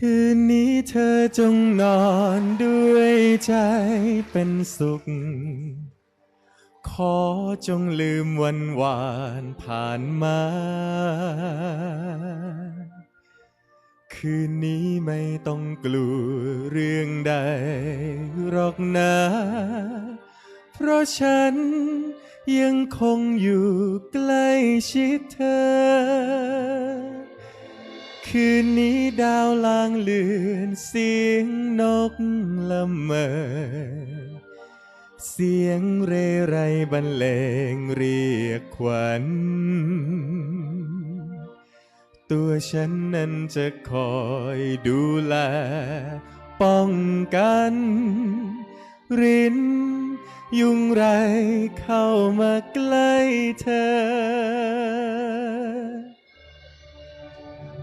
คืนนี้เธอจงนอนด้วยใจเป็นสุข ขอจงลืมวันวานผ่านมา คืนนี้ไม่ต้องกลัวเรื่องใดหรอกนะ เพราะฉันยังคงอยู่ใกล้ชิดเธอ คืนนี้ดาวลางเลือนเสียงนกละเมอ เสียงเรไรบรรเลงเรียกขวัญ ตัวฉันนั้นจะคอยดูแล ป้องกัน รินยุงไรเข้ามาใกล้เธอ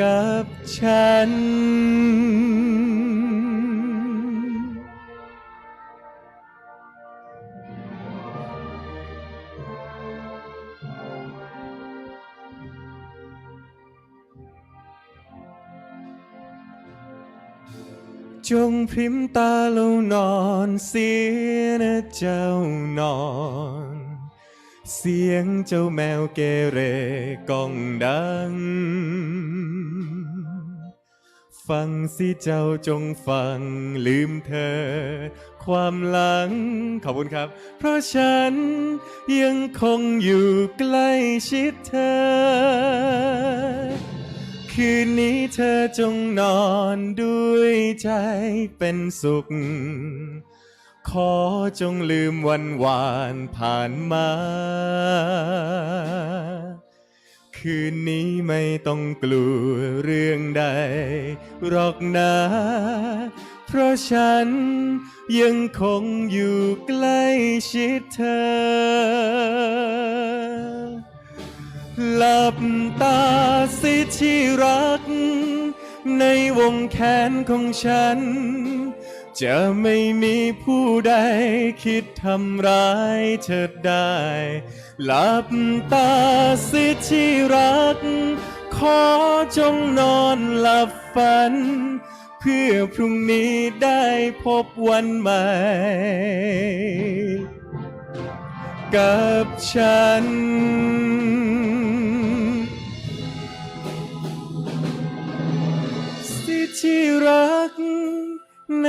กับฉัน จงพริมตาแลงนอนเสียนะเจ้านอน เสียงเจ้าแมวเกเรก้องดัง ฟังสิเจ้าจงฟังลืมเธอ ความหลัง ขอบคุณครับ เพราะฉันยังคงอยู่ใกล้ชิดเธอ คืนนี้เธอจงนอนด้วยใจเป็นสุข ขอจงลืมวันวานผ่านมา คืนนี้ไม่ต้องกลัวเรื่องใดหรอกนะ เพราะฉันยังคงอยู่ใกล้ชิดเธอ หลับตาสิที่รัก ในวงแขนของฉัน จะไม่มีผู้ใดคิดทำร้ายเธอได้ หลับตาสิที่รัก ขอจงนอนหลับฝัน เพื่อพรุ่งนี้ได้พบวันใหม่ กับฉันสิที่รักใน